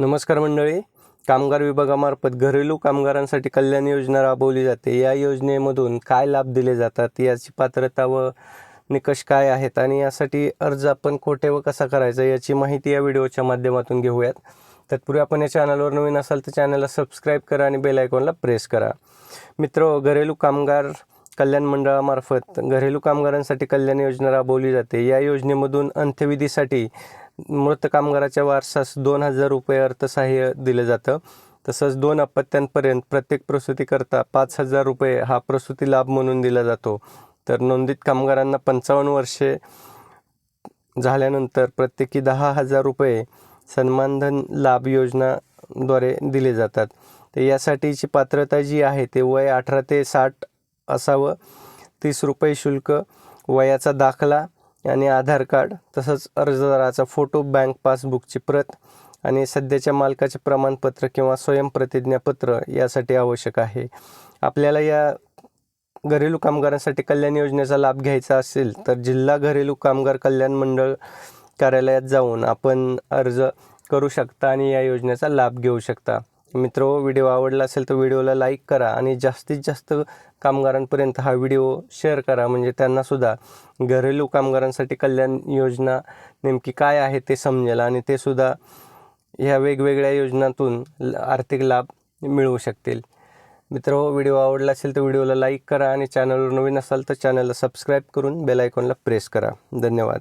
नमस्कार मंडळी. कामगार विभागामार्फत घरेलू कामगारांसाठी कल्याण योजना राबवली जाते. या योजनेमधून काय लाभ दिले जातात? याची पात्रता व निकष काय आहेत? आणि यासाठी अर्ज आपण कोठे व कसा करायचा याची माहिती या व्हिडिओच्या माध्यमातून घेऊयात. तत्पूर्वी आपण या चॅनलवर नवीन असाल तर चॅनलला सबस्क्राईब करा आणि बेल आयकॉनला प्रेस करा. मित्र घरेलू कामगार कल्याण मंडळामार्फत घरेलू कामगारांसाठी कल्याण योजना राबवली जाते. या योजनेमधून अंत्यविधीसाठी मृत कामगाराच्या वारसास दोन हजार रुपये अर्थसहाय्य दिलं जातं. तसंच दोन अपत्यांपर्यंत प्रत्येक प्रसूतीकरता पाच हजार रुपये हा प्रसूती लाभ म्हणून दिला जातो. तर नोंदित कामगारांना पंचावन्न वर्षे झाल्यानंतर प्रत्येकी दहा हजार रुपये सन्मानधन लाभ योजनाद्वारे दिले जातात. तर यासाठीची पात्रता जी आहे ते वय अठरा ते साठ असावं. तीस रुपये शुल्क वयाचा दाखला आणि आधार कार्ड तसंच अर्जदाराचा फोटो बँक पासबुकची प्रत आणि सध्याच्या मालकाचे प्रमाणपत्र किंवा स्वयंप्रतिज्ञापत्र यासाठी आवश्यक आहे. आपल्याला या घरेलू कामगारांसाठी कल्याण योजनेचा लाभ घ्यायचा असेल तर जिल्हा घरेलू कामगार कल्याण मंडळ कार्यालयात जाऊन आपण अर्ज करू शकता आणि या योजनेचा लाभ घेऊ शकता. मित्र व्हिडिओ आवडला असेल तर व्हिडिओला लाईक करा आणि जास्तीत जास्त कामगारांपर्यंत हा व्हिडिओ शेअर करा. म्हणजे त्यांनासुद्धा घरेलू कामगारांसाठी कल्याण योजना नेमकी काय आहे ते समजेल आणि ते सुद्धा ह्या वेगवेगळ्या योजनातून आर्थिक लाभ मिळवू शकतील. मित्र व्हिडिओ आवडला असेल तर व्हिडिओला लाईक करा आणि चॅनलवर नवीन असाल तर चॅनलला सबस्क्राईब करून बेल आयकॉनला प्रेस करा. धन्यवाद.